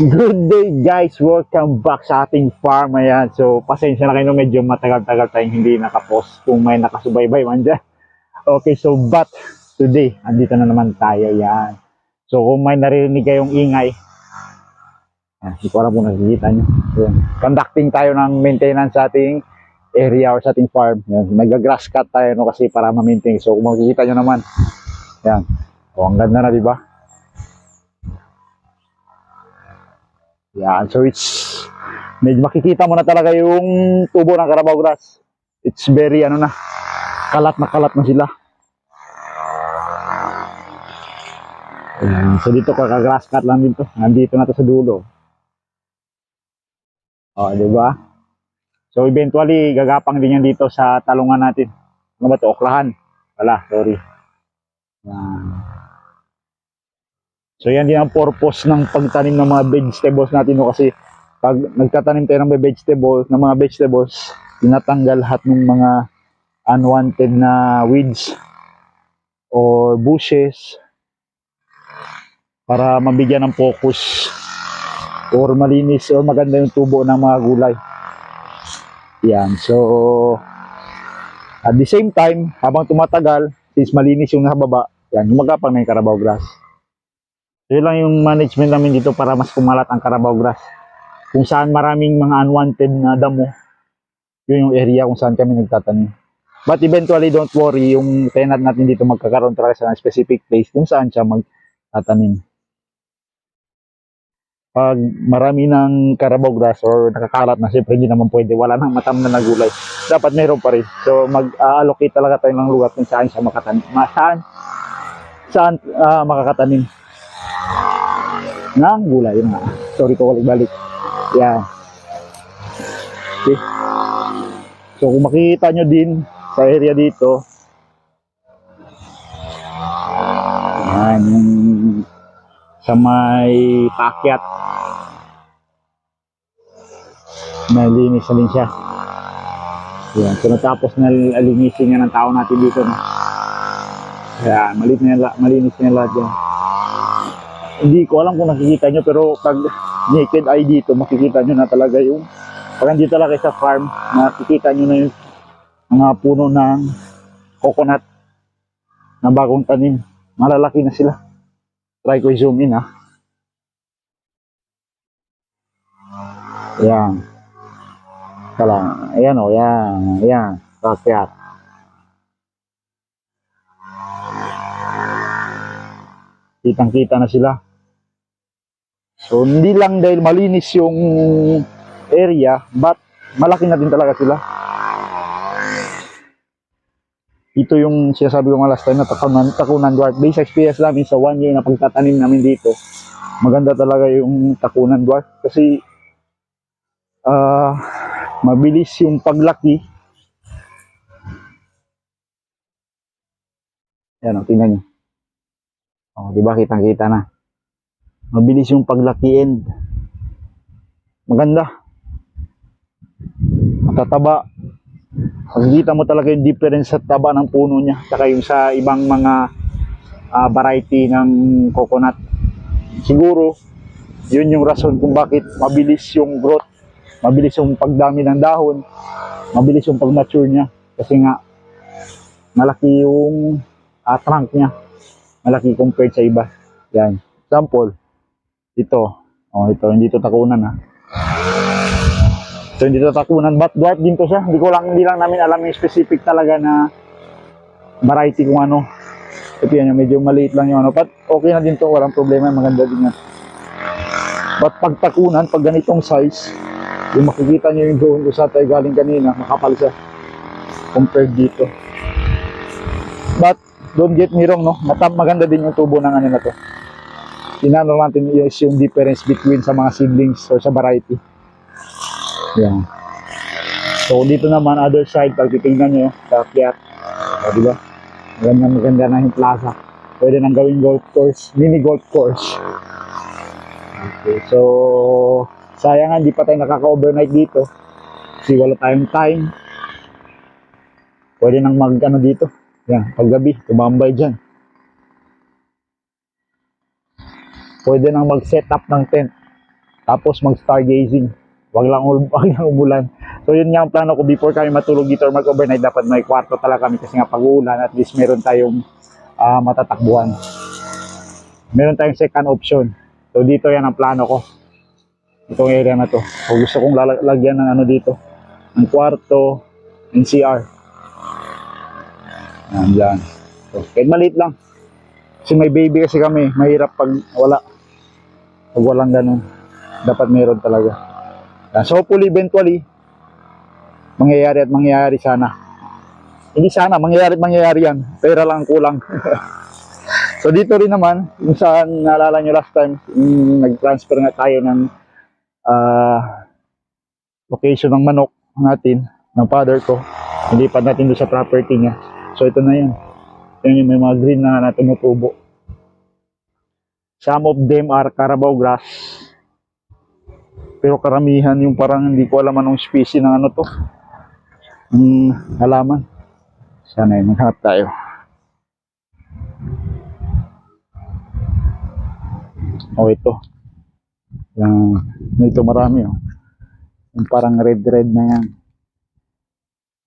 Good day guys, welcome back sa ating farm. Ayan, so pasensya na kayo medyo matagal-tagal tayong hindi nakapost kung may nakasubaybay man dyan. Okay, so but today, andito na naman tayo yan. So kung may naririnig kayong ingay, ah, hindi ko alam kung nakikita nyo. Ayan. Conducting tayo ng maintenance sa ating area or sa ating farm. Yan. Nag-grass cut tayo no, kasi para ma-maintain. So kung makikita nyo naman, yan. O, ang ganda na, di ba? Yan, so it's medyo makikita mo na talaga yung tubo ng Carabao grass. It's very ano na, kalat na kalat na sila. Yan, so dito kaka-grass cut lang dito. Nandito na to sa dulo. Oh, di ba? So eventually gagapang din yan dito sa talungan natin. Ano ba to? Oklahan. Wala, sorry. Yan. So yan din ang purpose ng pagtanim ng mga vegetables natin no kasi pag nagtatanim tayo ng vegetables, ng mga vegetables, tinatanggal lahat ng mga unwanted na weeds or bushes para mabigyan ng focus or malinis or maganda yung tubo ng mga gulay. Yan. So at the same time, habang tumatagal, since malinis yung nasa baba, yan, gumagapang na yung Carabao grass. So yun lang yung management namin dito para mas kumalat ang Carabao grass. Kung saan maraming mga unwanted na damo, yun yung area kung saan kami nagtatanim. But eventually, don't worry, yung tenant natin dito magkakaroon talaga sa specific place kung saan siya magtatanim. Pag marami ng Carabao grass or nakakalat na, siyempre hindi naman pwede, wala nang matam na nagulay. Dapat meron pa rin. So mag-allocate talaga tayo ng lugar kung saan siya makatanim. Ma- Saan, saan ah, makakatanim ng gulay. Yun nga. Sorry ko balik-balik. Yan. Okay. So kung makikita nyo din sa area dito, yan, sa may pakyat, nalinis na din siya. Yan. So natapos na alinisin nga ng tao natin dito. No? Yan, malinis na, malinis na lahat yan hindi ko alam kung nakikita nyo pero pag naked eye dito makikita nyo na talaga yung pag nandito talaga sa farm makikita nyo na yung mga puno ng coconut na bagong tanim. Malalaki na sila. Try ko i-zoom in ha. Yan Kala, ayan o, yan, yan, rakyat. Kitang-kita na sila. So, hindi lang dahil malinis yung area, but malaki na din talaga sila. Ito yung sinasabi ko nga last time na takunan, takunan dwarf. Based experience namin sa one year na pagtatanim namin dito, maganda talaga yung takunan dwarf. Kasi, ah, mabilis yung paglaki. Yan o, tingnan nyo. O, di ba kitang-kita na. Mabilis yung paglaki and maganda. Matataba. Makikita mo talaga yung difference sa taba ng puno niya saka yung sa ibang mga ah, variety ng coconut. Siguro, yun yung rason kung bakit mabilis yung growth, mabilis yung pagdami ng dahon, mabilis yung pag-mature niya. Kasi nga, malaki yung ah, trunk niya. Malaki compared sa iba. Yan. Example, ito. Oh, ito. Hindi ito takunan ha. So, hindi ito takunan. But dwarf din to siya. Hindi ko lang, hindi lang namin alam yung specific talaga na variety kung ano. Ito yan, medyo maliit lang yung ano. But okay na din to. Walang problema. Maganda din yan. But pag takunan, pag ganitong size, yung makikita niyo yung doon kung saan tayo galing kanina, makapal siya. Compared dito. But, don't get me wrong, no? Matam, maganda din yung tubo ng ano na to. Tinanong natin is yung difference between sa mga seedlings or sa variety. Yan. So, dito naman, other side, pag titingnan nyo, sa akyat, o, di ba? Maganda, maganda na yung plaza. Pwede nang gawing golf course, mini golf course. Okay, so, sayang hindi pa tayo nakaka-overnight dito. Kasi wala tayong time. Pwede nang mag, ano dito, yan, paggabi, tumambay dyan. Pwede nang mag-set up ng tent. Tapos mag-stargazing. Wag lang, wag umulan. So yun nga ang plano ko before kami matulog dito or mag-overnight, dapat may kwarto talaga kami kasi nga pag uulan, at least meron tayong ah, matatakbuhan. Meron tayong second option. So dito yan ang plano ko. Itong area na to. So gusto kong lala- lagyan ng ano dito. Ng kwarto, ng CR. Yan, dyan. So, kahit maliit lang. Kasi may baby kasi kami. Mahirap pag wala. Pag walang ganun. Dapat meron talaga. Yan. So hopefully eventually, mangyayari at mangyayari sana. Hindi sana, mangyayari at mangyayari yan. Pera lang ang kulang. so dito rin naman, kung saan naalala nyo last time, nag-transfer nga tayo ng ah, location ng manok natin, ng father ko. Ilipat natin doon sa property niya. So ito na yan. Yan yung may mga green na, na tumutubo. Some of them are Carabao grass. Pero karamihan yung parang hindi ko alam anong species ng ano to. Ng halaman. Sana yun, maghanap tayo. Oh, ito. Yan. Ito marami oh. Yung parang red-red na yan.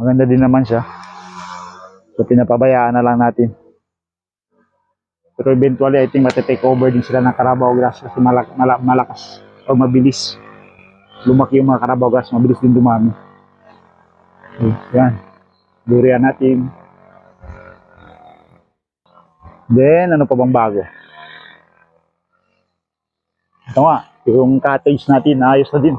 Maganda din naman siya. So pinapabayaan na lang natin. Pero eventually I think matitake over din sila ng Carabao grass kasi malak mala- malakas o mabilis. Lumaki yung mga Carabao grass, mabilis din dumami. Okay, yan. Durian natin. Then, ano pa bang bago? Ito nga, yung cottage natin, ayos na din.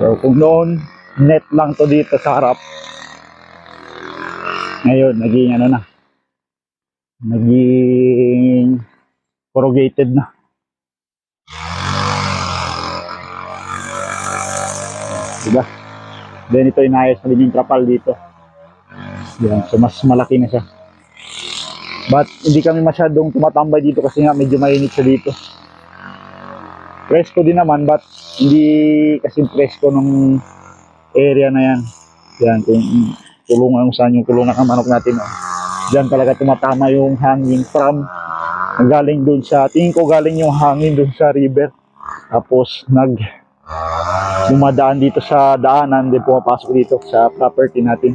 So, kung noon, net lang to dito sa harap. Ngayon, naging ano na. Naging corrugated na. Diba? Then ito inayos na din yung trapal dito. Yan, so mas malaki na siya. But hindi kami masyadong tumatambay dito kasi nga medyo mainit siya dito. Presko din naman but hindi kasi presko nung area na yan. Yan, kulungan kung saan yung kulungan ng manok natin. Oh. Diyan talaga tumatama yung hangin from galing dun sa, tingin ko galing yung hangin dun sa river. Tapos nag dumadaan dito sa daanan, din pumapasok dito sa property natin.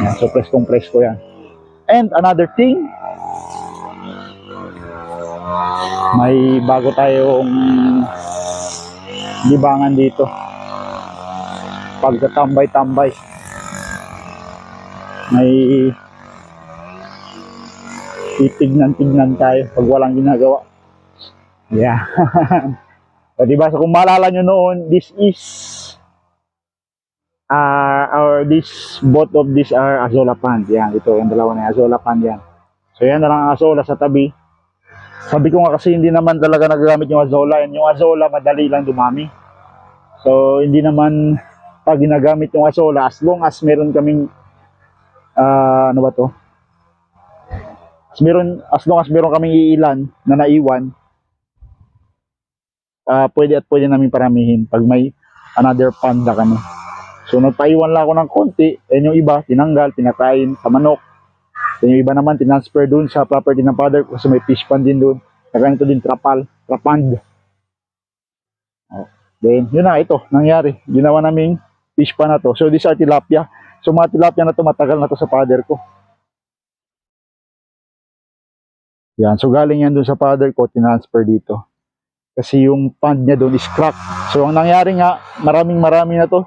Yan, so preskong presko yan. And another thing, may bago tayong libangan dito. Pagkatambay-tambay. May titignan-tignan tayo pag walang ginagawa. Yeah. o diba? So kung maalala nyo noon, this is uh, or this both of these are azola pond. Yan, ito yung dalawa na azola pond yan. So yan na lang ang azola sa tabi. Sabi ko nga kasi hindi naman talaga nagagamit yung azola. Yan, yung azola madali lang dumami. So hindi naman pag ginagamit yung azola as long as meron kaming ah, ano ba to? As meron as long as meron kaming iilan na naiwan ah pwede at pwede namin paramihin pag may another panda kami. So nagpaiwan lang ako ng konti, and yung iba tinanggal, pinakain sa manok. Then yung iba naman tinransfer dun sa property ng father kasi may fish pond din dun. Saka ito din trapal, trapand. Oh. Then yun na ito, nangyari. Ginawa naming fish pond na to. So these are tilapia. So mga tilapia na to matagal na to sa father ko. Yan, so galing yan dun sa father ko, tinransfer dito. Kasi yung pond niya doon is crack. So ang nangyari nga, maraming marami na to.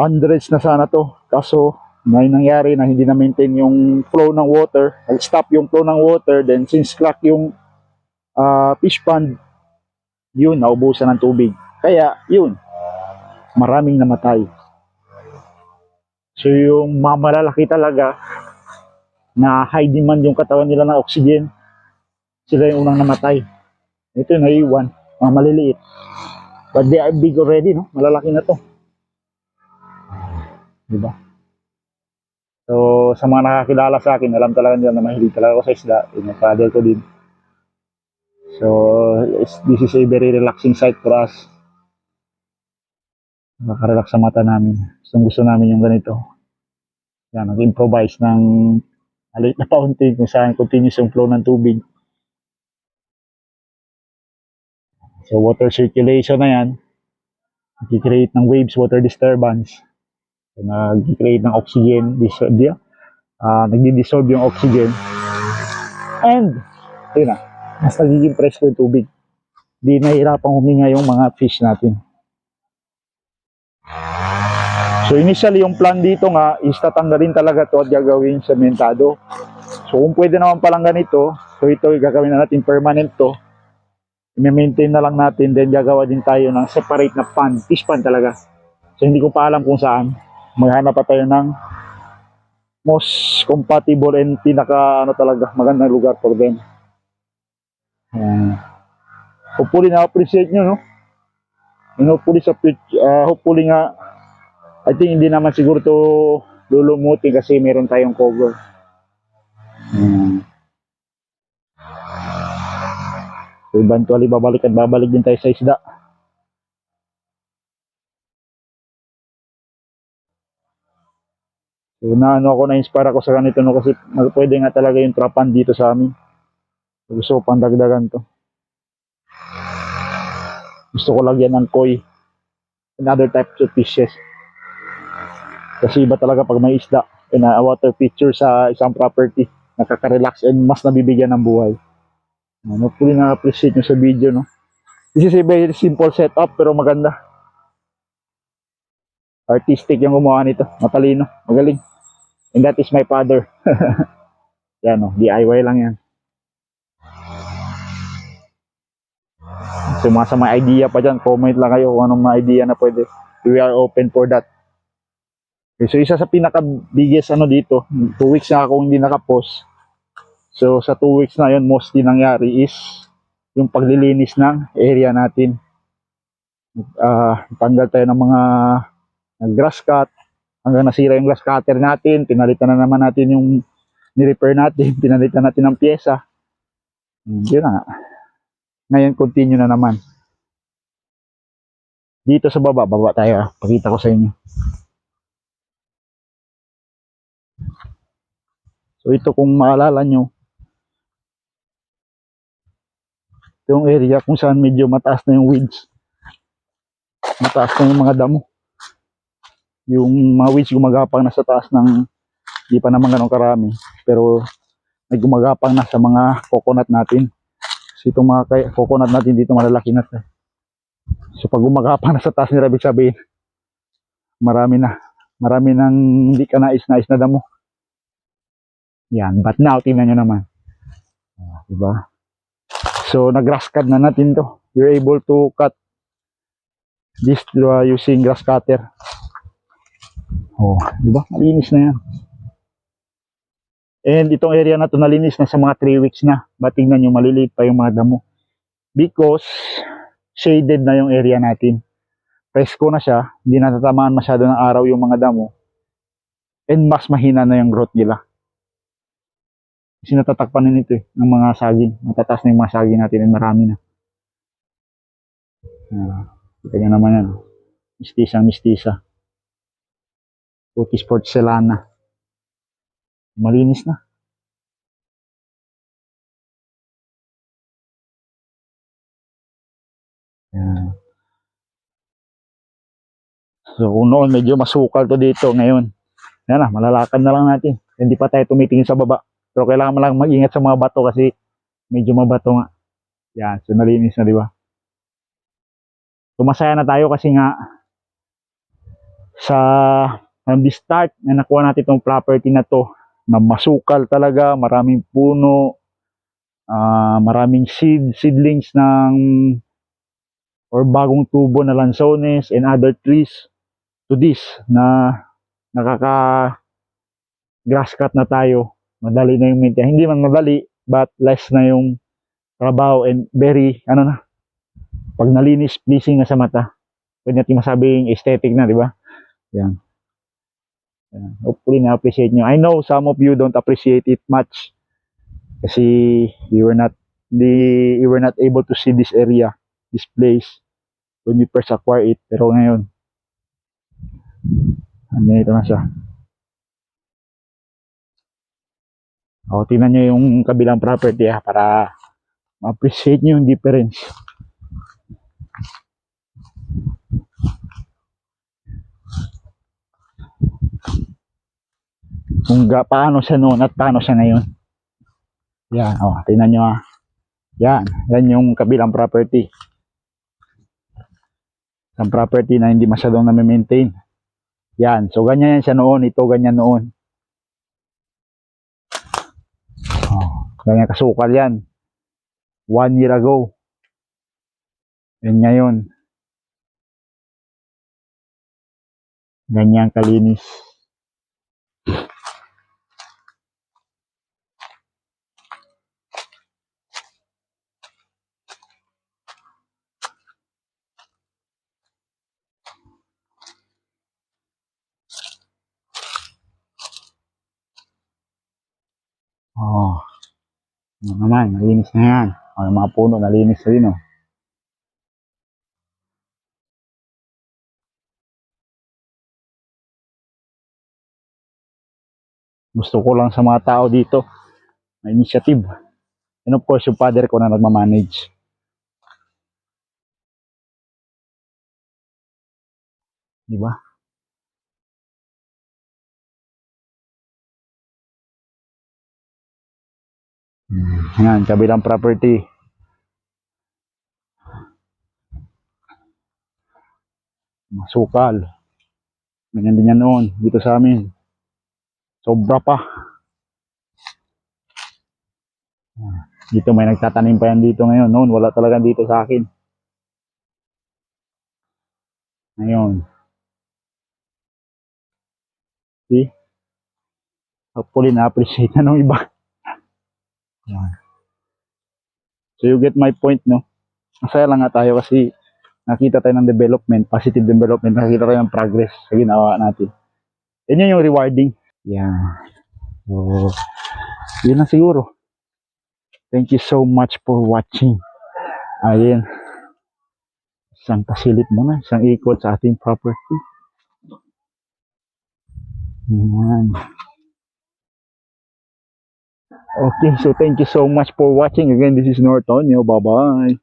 Hundreds na sana to. Kaso may nangyari na hindi na maintain yung flow ng water. Nag-stop yung flow ng water. Then since crack yung ah, fish pond, yun, naubusan ng tubig. Kaya yun, maraming namatay. So yung mga malalaki talaga na high demand yung katawan nila ng oxygen, sila yung unang namatay. Ito yung naiwan, mga maliliit. But they are big already, no? Malalaki na to. Diba? So, sa mga nakakilala sa akin, alam talaga nila na mahilig talaga ako sa isda. Yung father ko din. So, is- this is a very relaxing site for us. Nakarelax sa mata namin. Gusto gusto namin yung ganito. Yan, nag-improvise ng maliit na fountain kung saan continuous yung flow ng tubig. So water circulation na yan. Nag-create ng waves, water disturbance. So, nag-create ng oxygen, dis- di, ah nagdi-dissolve yung oxygen. And, yun na, mas nagiging fresh yung tubig. Di nahihirapang huminga yung mga fish natin. So initially yung plan dito nga is tatanggalin talaga to at gagawin sementado. So kung pwede naman palang ganito, so ito gagawin na natin permanent to. I-maintain na lang natin then gagawa din tayo ng separate na pan, fish pan talaga. So hindi ko pa alam kung saan. Maghanap pa tayo ng most compatible and pinaka ano talaga magandang lugar for them. Ayan. hopefully na-appreciate nyo, no? And hopefully sa pit- ah, hopefully nga I think hindi naman siguro to lulumuti kasi meron tayong cover. Hmm. So eventually babalik at babalik din tayo sa isda. So na ano ako na-inspire ako sa ganito no kasi pwede nga talaga yung trapan dito sa amin. Gusto ko pang dagdagan to. Gusto ko lagyan ng koi and other types of fishes. Kasi iba talaga pag may isda and a water feature sa isang property. Nakaka-relax and mas nabibigyan ng buhay. Ano, hopefully na-appreciate nyo sa video, no? This is a very simple setup pero maganda. Artistic yung gumawa nito. Matalino. Magaling. And that is my father. yan, no? DIY lang yan. So, mga sa may idea pa dyan, comment lang kayo kung anong mga idea na pwede. We are open for that. Okay, so isa sa pinaka biggest ano dito, two weeks na ako hindi nakapost. So sa two weeks na yun, mostly nangyari is yung paglilinis ng area natin. Ah, tanggal tayo ng mga grass cut, hanggang nasira yung grass cutter natin, pinalitan na naman natin yung ni-repair natin, pinalitan natin ng pyesa. Hmm, Yun na nga. Ngayon, continue na naman. Dito sa baba, baba tayo. ah. Pakita ko sa inyo. So ito kung maalala nyo, ito yung area kung saan medyo mataas na yung weeds. Mataas na yung mga damo. Yung mga weeds gumagapang na sa taas ng, di pa naman ganun karami, pero may gumagapang na sa mga coconut natin. So itong mga coconut natin dito malalaki na. So pag gumagapang na sa taas nila, ibig sabihin, marami na. Marami nang hindi ka nais-nais na damo. Yan, but now, tingnan nyo naman. Ah, diba? So, nag-grass cut na natin to. You're able to cut this uh, using grass cutter. Oh, diba? Malinis na yan. And itong area na to nalinis na sa mga 3 weeks na. But tingnan nyo, maliliit pa yung mga damo. Because, shaded na yung area natin. Presko na siya, hindi natatamaan masyado ng araw yung mga damo. And mas mahina na yung growth nila kasi natatakpan na nito eh, ng mga saging. Matataas na yung mga saging natin and marami na. Ah, kita nyo naman yan. Mistisa, mistisa. Putis porcelana. Malinis na. Yan. So kung noon medyo masukal to dito ngayon. Yan na, malalakad na lang natin. Hindi pa tayo tumitingin sa baba. Pero kailangan mo lang mag-ingat sa mga bato kasi medyo mabato nga. Yan, so nalinis na, di ba? So na tayo kasi nga sa from the start na nakuha natin itong property na to na masukal talaga, maraming puno, ah, maraming seed, seedlings ng or bagong tubo na lansones and other trees to this na nakaka grass cut na tayo madali na yung maintain. Hindi man madali, but less na yung trabaho and very, ano na, pag nalinis, pleasing na sa mata. Pwede natin masabing aesthetic na, di ba? Yan. Yan. Hopefully na-appreciate nyo. I know some of you don't appreciate it much kasi you were not the you were not able to see this area, this place when you first acquire it. Pero ngayon, andyan ito na siya. O, tingnan nyo yung kabilang property ha, para ma-appreciate nyo yung difference. Kung ga, paano siya noon at paano siya ngayon. Yan, o, tingnan nyo ha. Yan, yan yung kabilang property. Ang property na hindi masyadong na-maintain. Yan, so ganyan yan siya noon, ito ganyan noon. Ganyan kasukal yan. One year ago. Yan ngayon. Ganyan kalinis. Oh. Ano naman, nalinis na yan. Oh, yung mga puno, nalinis na din, oh. Gusto ko lang sa mga tao dito, na initiative. And of course, yung father ko na nagmamanage. Di Yan, kabilang property. Masukal. Ganyan din yan noon, dito sa amin. Sobra pa. Dito may nagtatanim pa yan dito ngayon. Noon, wala talaga dito sa akin. Ngayon. See? Hopefully na-appreciate na ng iba. Yan. So you get my point, no? Masaya lang nga tayo kasi nakita tayo ng development, positive development, nakita tayo ng progress sa ginawa natin. Yan yun yung rewarding. Yan. So, yun lang siguro. Thank you so much for watching. Ayun. Isang pasilip mo na, isang ikot sa ating property. Yan. Okay, so thank you so much for watching. Again, this is Nortonio. Bye-bye.